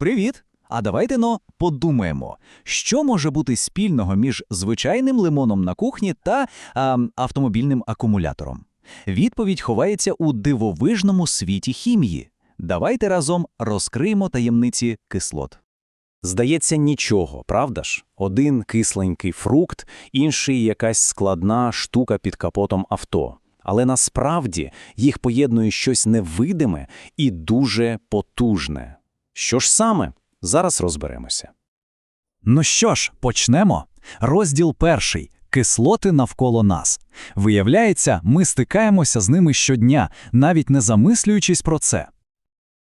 Привіт! А давайте но подумаємо, що може бути спільного між звичайним лимоном на кухні та а, автомобільним акумулятором. Відповідь ховається у дивовижному світі хімії. Давайте разом розкриємо таємниці кислот. Здається, нічого, правда ж? Один кисленький фрукт, інший якась складна штука під капотом авто. Але насправді їх поєднує щось невидиме і дуже потужне. Що ж саме? Зараз розберемося. Ну що ж, почнемо. Розділ перший. Кислоти навколо нас. Виявляється, ми стикаємося з ними щодня, навіть не замислюючись про це.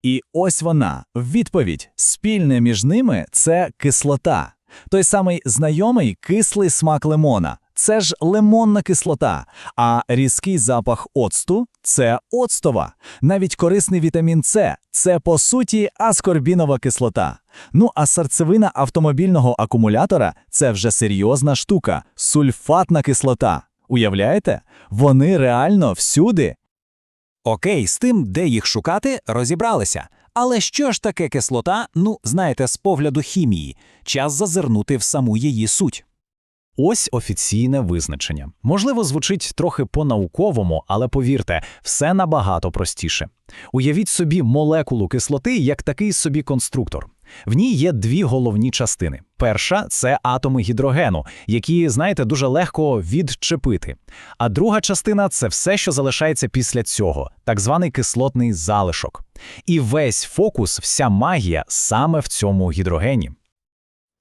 І ось вона, відповідь. Спільне між ними це кислота. Той самий знайомий кислий смак лимона. Це ж лимонна кислота, а різкий запах оцту це оцтова. Навіть корисний вітамін С це по суті аскорбінова кислота. Ну а серцевина автомобільного акумулятора це вже серйозна штука сульфатна кислота. Уявляєте? Вони реально всюди. Окей, з тим, де їх шукати, розібралися. Але що ж таке кислота, ну, знаєте, з погляду хімії, час зазирнути в саму її суть. Ось офіційне визначення. Можливо, звучить трохи по-науковому, але повірте, все набагато простіше. Уявіть собі молекулу кислоти як такий собі конструктор. В ній є дві головні частини. Перша це атоми гідрогену, які, знаєте, дуже легко відчепити. А друга частина це все, що залишається після цього, так званий кислотний залишок. І весь фокус, вся магія саме в цьому гідрогені.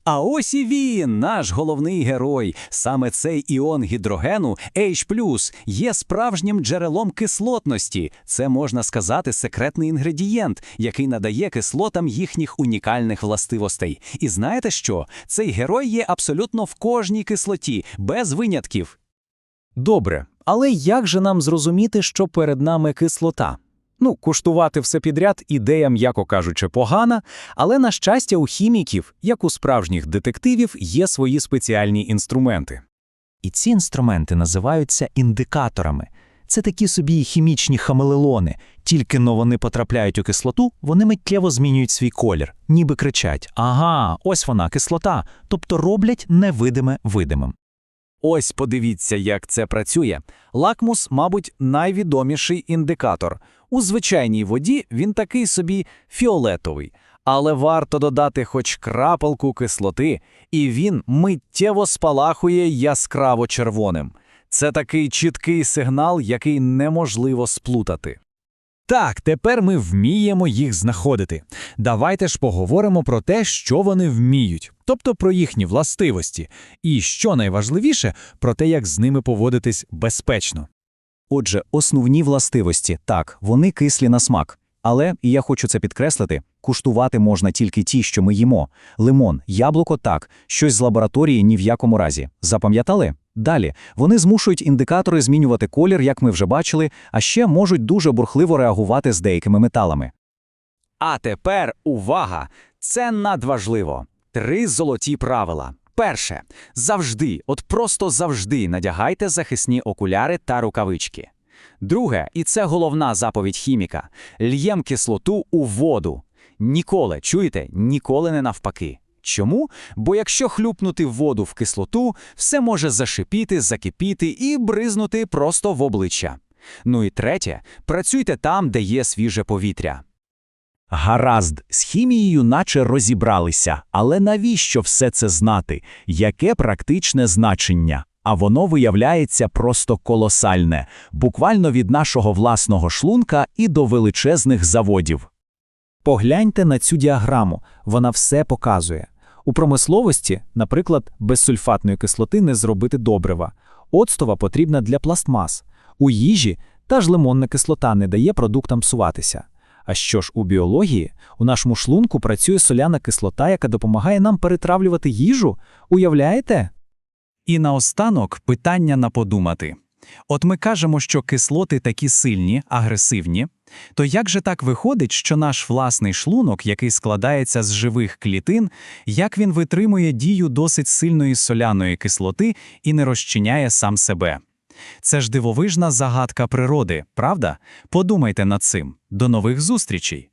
А ось і він, наш головний герой. Саме цей іон гідрогену H+, є справжнім джерелом кислотності. Це можна сказати секретний інгредієнт, який надає кислотам їхніх унікальних властивостей. І знаєте що? Цей герой є абсолютно в кожній кислоті, без винятків. Добре, але як же нам зрозуміти, що перед нами кислота? Ну, куштувати все підряд ідея, м'яко кажучи, погана, але, на щастя, у хіміків, як у справжніх детективів, є свої спеціальні інструменти. І ці інструменти називаються індикаторами. Це такі собі хімічні хамелеони. Тільки но вони потрапляють у кислоту, вони миттєво змінюють свій колір, ніби кричать: Ага, ось вона кислота, тобто роблять невидиме видимим. Ось подивіться, як це працює. Лакмус, мабуть, найвідоміший індикатор. У звичайній воді він такий собі фіолетовий, але варто додати хоч крапелку кислоти, і він миттєво спалахує яскраво червоним. Це такий чіткий сигнал, який неможливо сплутати. Так, тепер ми вміємо їх знаходити. Давайте ж поговоримо про те, що вони вміють, тобто про їхні властивості, і що найважливіше, про те, як з ними поводитись безпечно. Отже, основні властивості так, вони кислі на смак. Але, і я хочу це підкреслити, куштувати можна тільки ті, що ми їмо. Лимон, яблуко так, щось з лабораторії ні в якому разі. Запам'ятали? Далі, вони змушують індикатори змінювати колір, як ми вже бачили, а ще можуть дуже бурхливо реагувати з деякими металами. А тепер увага! Це надважливо. Три золоті правила. Перше, завжди, от просто завжди надягайте захисні окуляри та рукавички. Друге, і це головна заповідь хіміка: л'єм кислоту у воду. Ніколи, чуєте, ніколи не навпаки. Чому? Бо якщо хлюпнути воду в кислоту, все може зашипіти, закипіти і бризнути просто в обличчя. Ну і третє, працюйте там, де є свіже повітря. Гаразд, з хімією наче розібралися, але навіщо все це знати? Яке практичне значення? А воно виявляється просто колосальне, буквально від нашого власного шлунка і до величезних заводів. Погляньте на цю діаграму, вона все показує. У промисловості, наприклад, без сульфатної кислоти не зробити добрива. Оцтова потрібна для пластмас. У їжі та ж лимонна кислота не дає продуктам псуватися. А що ж у біології? У нашому шлунку працює соляна кислота, яка допомагає нам перетравлювати їжу. Уявляєте? І наостанок питання на подумати. От ми кажемо, що кислоти такі сильні, агресивні, то як же так виходить, що наш власний шлунок, який складається з живих клітин, як він витримує дію досить сильної соляної кислоти і не розчиняє сам себе? Це ж дивовижна загадка природи, правда? Подумайте над цим. До нових зустрічей!